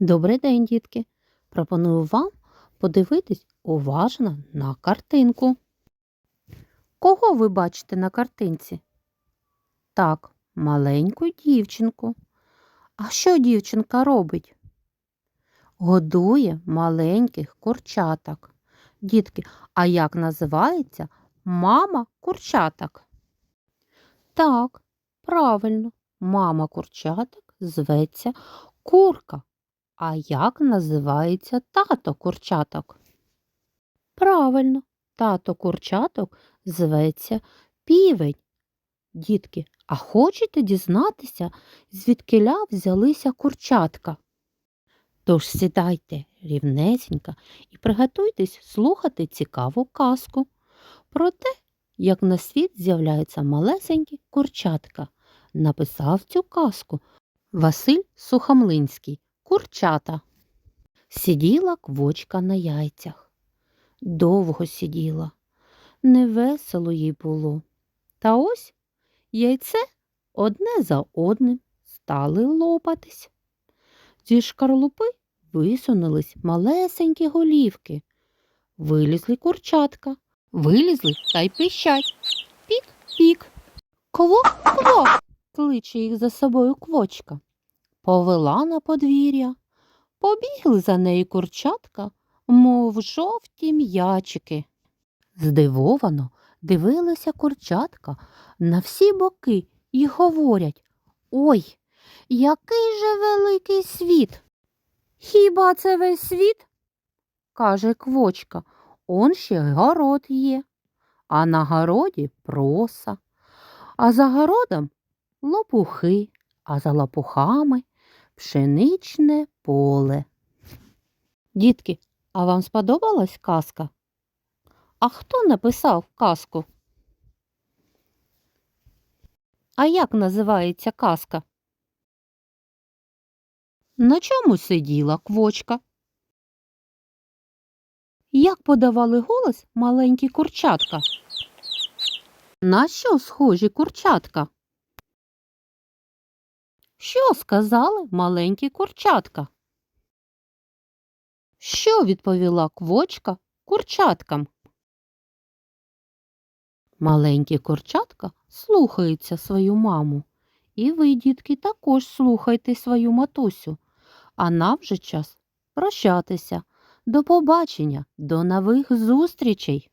Добрий день, дітки! Пропоную вам подивитись уважно на картинку. Кого ви бачите на картинці? Так, маленьку дівчинку. А що дівчинка робить? Годує маленьких курчаток. Дітки, а як називається мама курчаток? Так, правильно, мама курчаток зветься курка. А як називається тато курчаток? Правильно, тато курчаток зветься півень. Дітки, а хочете дізнатися, звідкиля взялися курчатка? Тож сідайте рівнесенько і приготуйтесь слухати цікаву казку про те, як на світ з'являються малесенькі курчатка. Написав цю казку Василь Сухомлинський. Курчата. Сиділа квочка на яйцях. Довго сиділа. Невесело їй було. Та ось яйце одне за одним стали лопатись. Зі шкарлупи висунулись малесенькі голівки. Вилізли курчатка, вилізли та й пищать. Пік-пік. Квок-квок, кличе їх за собою квочка повела на подвір'я. Побігли за нею курчатка, мов жовті м'ячики. Здивовано дивилися курчатка на всі боки і говорять Ой, який же великий світ. Хіба це весь світ? каже квочка. Он ще город є, а на городі проса, а за городом лопухи, а за лопухами пшеничне поле. Дітки, а вам сподобалась казка? А хто написав казку? А як називається казка? На чому сиділа квочка? Як подавали голос маленькі курчатка? На що схожі курчатка? Що сказали маленькі курчатка? Що відповіла квочка курчаткам? Маленькі курчатка слухаються свою маму. І ви, дітки, також слухайте свою матусю. А нам вже час прощатися. До побачення, до нових зустрічей!